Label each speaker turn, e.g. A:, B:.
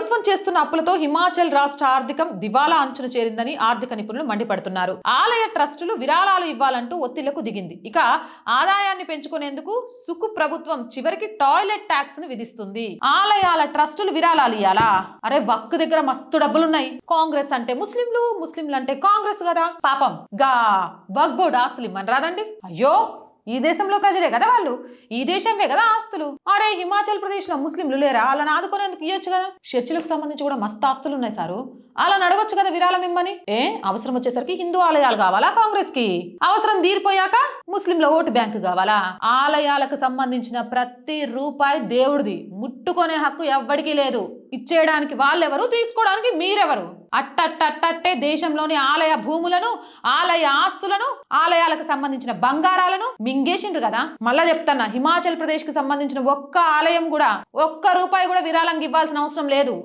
A: ప్రభుత్వం చేస్తున్న అప్పులతో హిమాచల్ రాష్ట్ర ఆర్థికం దివాలా అంచున చేరిందని ఆర్థిక నిపుణులు మండిపడుతున్నారు. ఆలయ ట్రస్టులు విరాళాలు ఇవ్వాలంటూ ఒత్తిళ్ళకు దిగింది. ఇక ఆదాయాన్ని పెంచుకునేందుకు సుకు ప్రభుత్వం చివరికి టాయిలెట్ ట్యాక్స్ను విధిస్తుంది. ఆలయాల ట్రస్టులు విరాళాలు ఇయ్యాలా? అరే వక్కు దగ్గర మస్తు డబ్బులున్నాయి. కాంగ్రెస్ అంటే ముస్లింలు ముస్లింలు అంటే కాంగ్రెస్ కదా. పాపం గా వక్ బోర్డు ఆస్తులు ఇమ్మని రాదండి. అయ్యో! ఈ దేశంలో ప్రజలే కదా వాళ్ళు? ఈ దేశంవే కదా ఆస్తులు? అరే హిమాచల్ ప్రదేశ్లో ముస్లింలు లేరా? వాళ్ళని ఆదుకునేందుకు ఇవ్వచ్చు కదా? చర్చిలకు సంబంధించి కూడా మస్తు ఆస్తులు ఉన్నాయి సారు. అలా అడగొచ్చు కదా విరాళం ఇమ్మని? ఏ? అవసరం వచ్చేసరికి హిందూ ఆలయాలు కావాలా కాంగ్రెస్కి అవసరం తీరిపోయాక ముస్లింల ఓటు బ్యాంకు కావాలా? ఆలయాలకు సంబంధించిన ప్రతి రూపాయి దేవుడిది. ముట్టుకునే హక్కు ఎవ్వడికి లేదు. ఇచ్చేయడానికి వాళ్ళెవరు? తీసుకోవడానికి మీరెవరు? అట్టట్టట్టే దేశంలోని ఆలయ భూములను ఆలయ ఆస్తులను ఆలయాలకు సంబంధించిన బంగారాలను మింగేసిండ్రు కదా? మళ్ళా చెప్తాన్నా హిమాచల్ ప్రదేశ్కి సంబంధించిన ఒక్క ఆలయం కూడా ఒక్క రూపాయి కూడా విరాళంగా ఇవ్వాల్సిన అవసరం లేదు.